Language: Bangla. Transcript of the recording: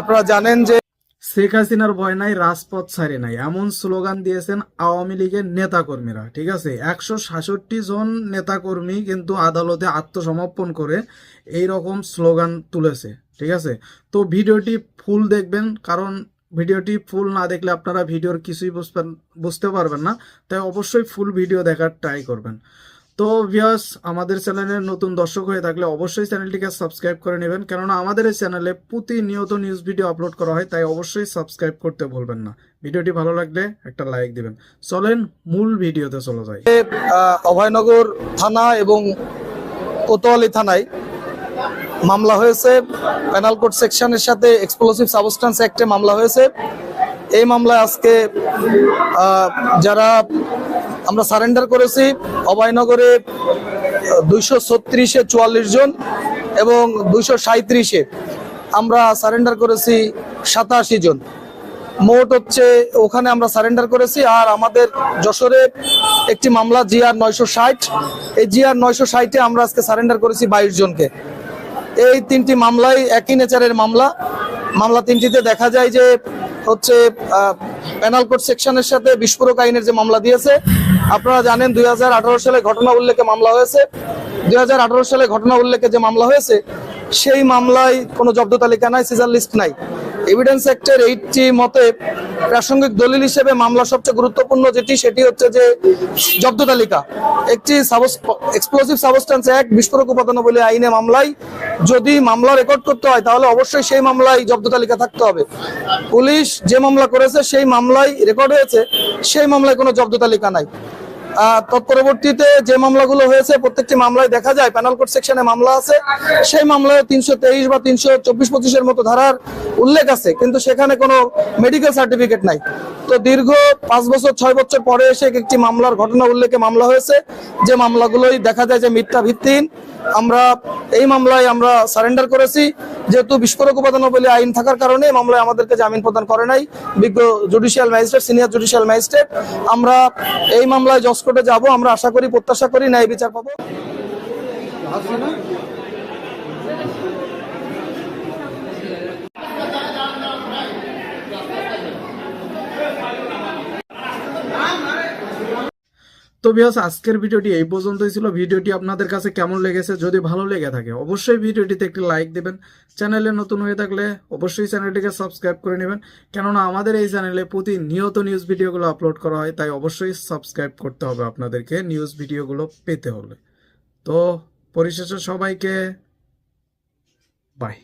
আপনারা জানেন যে শেখ হাসিনার ভয় নাই, রাজপথ ছাড়ে নাই। এমন স্লোগান দিয়েছেন আওয়ামী লীগের নেতাকর্মীরা, ঠিক আছে? একশো সাতষট্টি জন নেতাকর্মী কিন্তু আদালতে আত্মসমর্পণ করে এই রকম স্লোগান তুলেছে, ঠিক আছে? তো ভিডিওটি ফুল দেখবেন, কারণ ভিডিওটি ফুল না দেখলে আপনারা ভিডিওর কিছুই বুঝতে পারবেন না। তাই অবশ্যই ফুল ভিডিও দেখার ট্রাই করবেন। তো ভিয়াস আমাদের চ্যানেলের নতুন দর্শক হয়ে থাকলে অবশ্যই চ্যানেলটিকে সাবস্ক্রাইব করে নেবেন। কেননা আমাদের এই চ্যানেলে প্রতিনিয়ত নিউজ ভিডিও আপলোড করা হয়, তাই অবশ্যই সাবস্ক্রাইব করতে ভুলবেন না। ভিডিওটি ভালো লাগলে একটা লাইক দিবেন। চলেন মূল ভিডিওতে চলে যাই। অভয়নগর থানা এবং কোতোয়ালি থানায় মামলা হয়েছে। পেনাল কোড সেকশনের সাথে এক্সপ্লোসিভ সাবস্টেন্স অ্যাক্টে মামলা হয়েছে। এই মামলায় আজকে যারা আমরা সারেন্ডার করেছি, অভয়নগরে দুইশো ছত্রিশে চুয়াল্লিশ জন এবং দুইশো সাঁত্রিশে আমরা সারেন্ডার করেছি সাতাশি জন। মোট হচ্ছে ওখানে আমরা সারেন্ডার করেছি আর আমাদের যশোরে একটি মামলা জিআর নয়শো ষাট। এই জিআর নয়শো ষাটে আমরা আজকে সারেন্ডার করেছি বাইশ জনকে। এই তিনটি মামলাই একই নেচারের মামলা। মামলা তিনটিতে দেখা যায় যে হচ্ছে প্যানাল কোড সেকশনের সাথে বিস্ফোরক আইনের যে মামলা দিয়েছে, আপনারা জানেন দুই হাজার আঠারো সালে ঘটনা উল্লেখে মামলা হয়েছে। দুই হাজার আঠারো সালে ঘটনা উল্লেখে যে মামলা হয়েছে, সেই মামলায় কোনো জব্দ তালিকা নাই সিজার লিস্ট নাই। এভিডেন্স অ্যাক্টের এইটি মতে প্রাসঙ্গিক দলিল হিসেবে মামলা সবচেয়ে গুরুত্বপূর্ণ যেটি, সেটি হচ্ছে যে জব্দ তালিকা। একটি এক্সপ্লোসিভ সাবস্টেন্স অ্যাক্ট বিস্ফোরক উপাদান বলে আইনে মামলায় যদি মামলা রেকর্ড করতে হয়, তাহলে অবশ্যই সেই মামলায় জব্দ তালিকা থাকতে হবে। পুলিশ যে মামলা করেছে, সেই মামলায় রেকর্ড হয়েছে, সেই মামলায় কোনো জব্দ তালিকা নাই। তৎপরবর্তীতে যে মামলাগুলো হয়েছে, প্রত্যেকটি মামলায় দেখা যায় প্যানাল কোড সেকশনে মামলা আছে। সেই মামলায় তিনশো তেইশ বা তিনশো চব্বিশ পঁচিশের মতো ধারার উল্লেখ আছে, কিন্তু সেখানে কোনো মেডিকেল সার্টিফিকেট নাই। তো দীর্ঘ পাঁচ বছর, ছয় বছর পরে এসে একটি মামলার ঘটনা উল্লেখে মামলা হয়েছে। যে মামলাগুলোই দেখা যায় যে মিথ্যা ভিত্তিহীন। আমরা এই মামলায় আমরা সারেন্ডার করেছি। যেহেতু বিস্ফোরক উপাদান বলে আইন থাকার কারণে এই মামলায় আমাদেরকে জামিন প্রদান করে নাই। বিজ্ঞ judicial magistrate senior judicial magistrate আমরা এই মামলায় জজ কোর্টে যাব। আমরা আশা করি, প্রত্যাশা করি, ন্যায় বিচার পাবো। তো আজকের ভিডিওটি এই পর্যন্তই ছিল। ভিডিওটি আপনাদের কাছে কেমন লেগেছে? যদি ভালো লেগে থাকে, অবশ্যই ভিডিওটিতে একটি লাইক দেবেন। চ্যানেলে নতুন হয়ে থাকলে অবশ্যই চ্যানেলটিকে সাবস্ক্রাইব করে নেবেন। কেননা আমাদের এই চ্যানেলে প্রতিনিয়ত নিউজ ভিডিওগুলো আপলোড করা হয়, তাই অবশ্যই সাবস্ক্রাইব করতে হবে আপনাদেরকে নিউজ ভিডিওগুলো পেতে হলে। তো পরিশেষে সবাইকে বাই